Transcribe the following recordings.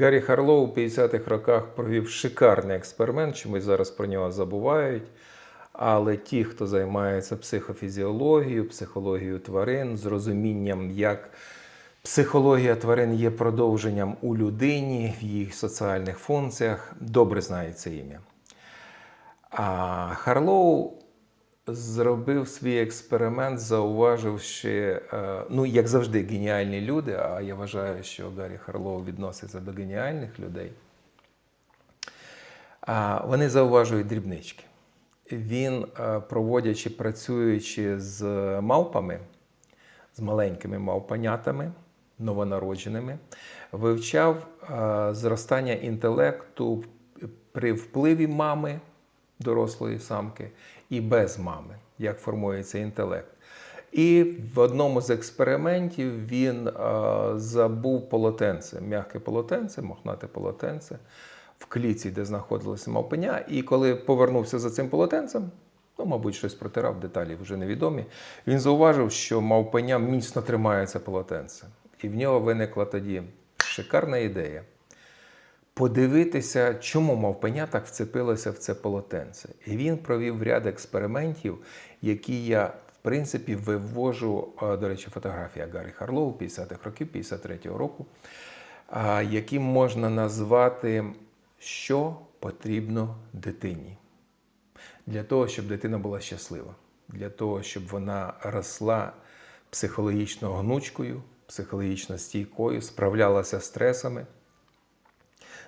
Гаррі Харлоу у 50-х роках провів шикарний експеримент, чомусь зараз про нього забувають. Але ті, хто займається психофізіологією, психологією тварин, з розумінням, як психологія тварин є продовженням у людині в їх соціальних функціях, добре знають це ім'я. А Харлоу зробив свій експеримент, зауваживши, е, ну, як завжди, геніальні люди, а я вважаю, що Гаррі Харлоу відноситься до геніальних людей. Вони зауважують дрібнички. Він, е, проводячи, працюючи з мавпами, з маленькими мавпанятами, новонародженими, вивчав е, зростання інтелекту при впливі мами дорослої самки і без мами, як формується інтелект. І в одному з експериментів він е, забув полотенце, м'яке полотенце, мохнате полотенце в кліці, де знаходилося мавпеня. І коли повернувся за цим полотенцем, ну, мабуть, щось протирав, деталі вже невідомі. Він зауважив, що мавпеня міцно тримається полотенце. І в нього виникла тоді шикарна ідея подивитися, чому мавпеня так вцепилося в це полотенце. І він провів ряд експериментів, які я, в принципі, вивожу, до речі, фотографія Гаррі Харлоу 50-х років, 53-го року, які можна назвати, що потрібно дитині. Для того, щоб дитина була щаслива, для того, щоб вона росла психологічно гнучкою, психологічно стійкою, справлялася стресами,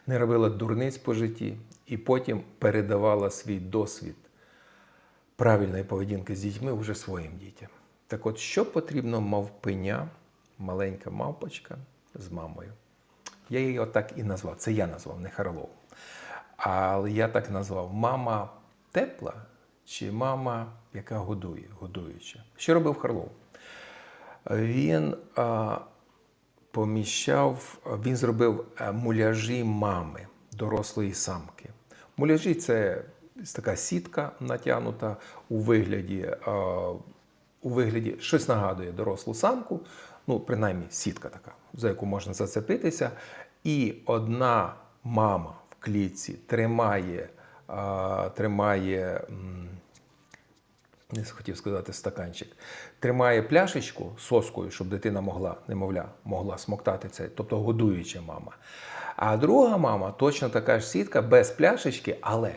не робила дурниць по житті і потім передавала свій досвід правильної поведінки з дітьми вже своїм дітям. Так от, що потрібно мавпеня, маленька мавпочка з мамою? Я її отак і назвав. Це я назвав, не Харлоу. Але я так назвав мама тепла чи мама, яка годує, годуюча. Що робив Харлоу? Він а, поміщав, він зробив е, муляжі мами, дорослої самки. Муляжі це така сітка натягнута у вигляді, у вигляді щось нагадує дорослу самку, ну, принаймні сітка така, за яку можна зацепитися. І одна мама в клітці тримає, тримає. Не хотів сказати стаканчик, тримає пляшечку соскою, щоб дитина могла, немовля, могла смоктати це, тобто годуюча мама. А друга мама точно така ж сітка без пляшечки, але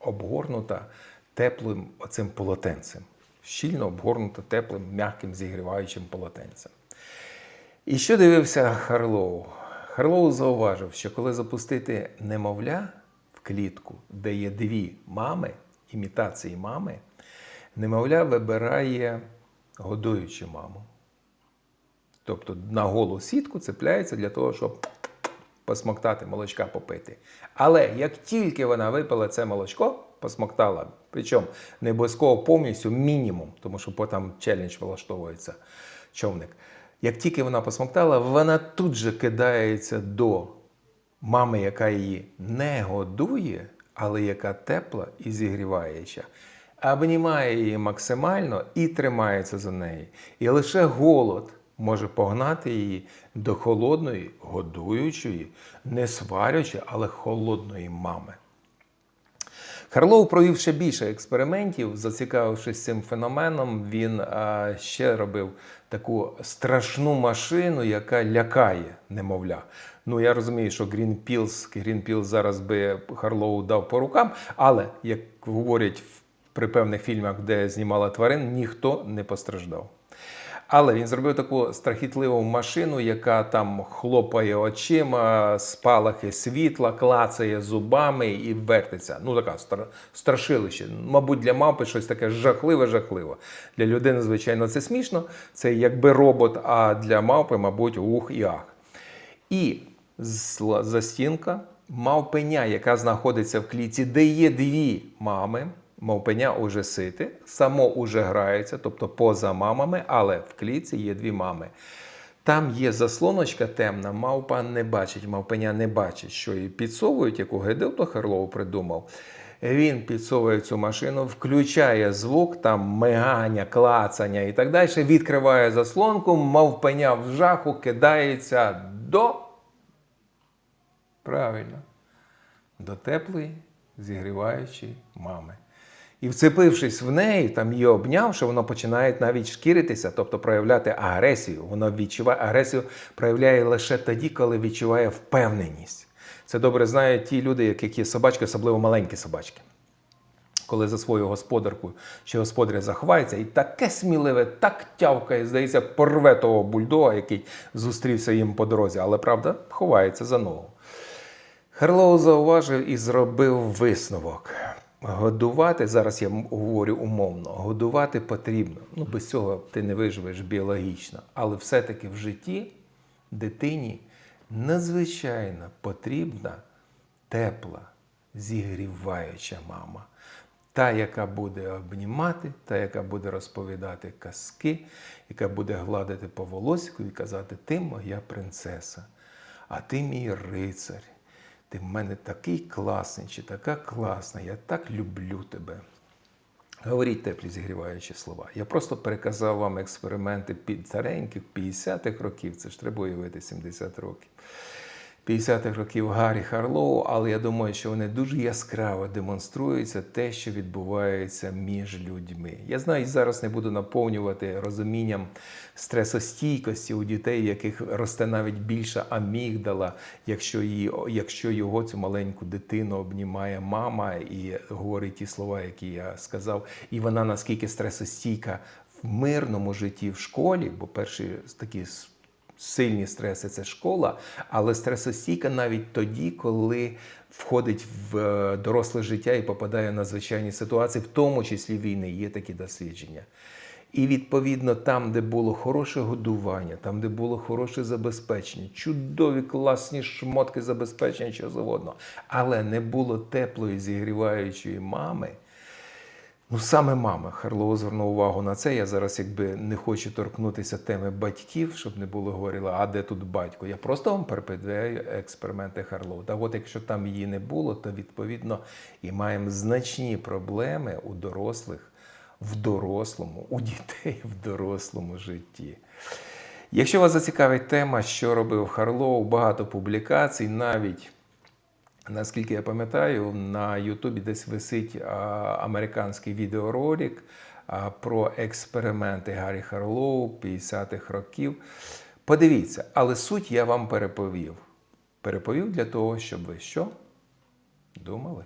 обгорнута теплим оцим полотенцем. Щільно обгорнута теплим, м'яким, зігріваючим полотенцем. І що дивився Харлоу? Харлоу зауважив, що коли запустити немовля в клітку, де є дві мами, імітації мами, немовля вибирає годуючу маму. Тобто на голу сітку цепляється для того, щоб посмоктати молочка попити. Але як тільки вона випила це молочко, посмоктала, причому не обов'язково повністю мінімум, тому що потім челендж влаштовується човник. Як тільки вона посмоктала, вона тут же кидається до мами, яка її не годує, але яка тепла і зігріваюча. Обнімає її максимально і тримається за неї. І лише голод може погнати її до холодної, годуючої, не сварючої, але холодної мами. Харлоу провів ще більше експериментів, зацікавившись цим феноменом, він а, ще робив таку страшну машину, яка лякає немовля. Ну я розумію, що Greenpeace зараз би Харлоу дав по рукам, але як говорять в- при певних фільмах, де знімала тварин, ніхто не постраждав. Але він зробив таку страхітливу машину, яка там хлопає очима, спалахи світла, клацає зубами і вертиться. Ну, така страшилище. Мабуть, для мавпи щось таке жахливе-жахливе. Для людини, звичайно, це смішно. Це якби робот, а для мавпи, мабуть, ух і ах. І з- застінка мавпеня, яка знаходиться в клітці, де є дві мами. Мавпеня уже сите, само уже грається, тобто поза мамами, але в клітці є дві мами. Там є заслоночка темна, мавпа не бачить, мавпеня не бачить, що її підсовують, яку Гедевто Харлоу придумав. Він підсовує цю машину, включає звук, там мигання, клацання і так далі, відкриває заслонку, мавпеня в жаху кидається до Правильно. До теплої, зігріваючої мами. І вцепившись в неї, там її обнявши, воно починає навіть шкіритися, тобто проявляти агресію. Воно відчуває агресію проявляє лише тоді, коли відчуває впевненість. Це добре знають ті люди, які є собачки, особливо маленькі собачки. Коли за свою господарку чи господаря заховається, і таке сміливе, так тявкає, здається, порве того бульдога, який зустрівся їм по дорозі, але правда ховається за ногу. Харлоу зауважив і зробив висновок. Годувати, зараз я говорю умовно, годувати потрібно. Ну, без цього ти не виживеш біологічно. Але все-таки в житті дитині надзвичайно потрібна тепла, зігріваюча мама. Та, яка буде обнімати, та, яка буде розповідати казки, яка буде гладити по волосику і казати: Ти моя принцеса, а ти мій рицар. Ти в мене такий класний чи така класна, я так люблю тебе. Говоріть теплі зігріваючі слова. Я просто переказав вам експерименти під стареньких 50-х років, це ж треба уявити 70 років. 50-х років Гаррі Харлоу, але я думаю, що вони дуже яскраво демонструються те, що відбувається між людьми. Я знаю, зараз не буду наповнювати розумінням стресостійкості у дітей, яких росте навіть більша амігдала, якщо, її, якщо його цю маленьку дитину обнімає мама і говорить ті слова, які я сказав, і вона наскільки стресостійка в мирному житті в школі, бо перші такі сильні стреси це школа, але стресостійка навіть тоді, коли входить в е, доросле життя і попадає на звичайні ситуації, в тому числі війни, є такі дослідження. І відповідно там, де було хороше годування, там, де було хороше забезпечення, чудові класні шмотки забезпечення, що завгодно, але не було теплої зігріваючої мами. Ну, саме мама Харлоу звернув увагу на це. Я зараз якби не хочу торкнутися теми батьків, щоб не було говорила, а де тут батько. Я просто вам переповідаю експерименти Харлоу. Та от якщо там її не було, то відповідно і маємо значні проблеми у дорослих в дорослому, у дітей в дорослому житті. Якщо вас зацікавить тема, що робив Харлоу, багато публікацій, навіть Наскільки я пам'ятаю, на Ютубі десь висить американський відеоролик про експерименти Гаррі Харлоу 50-х років. Подивіться, але суть я вам переповів. Переповів для того, щоб ви що? Думали?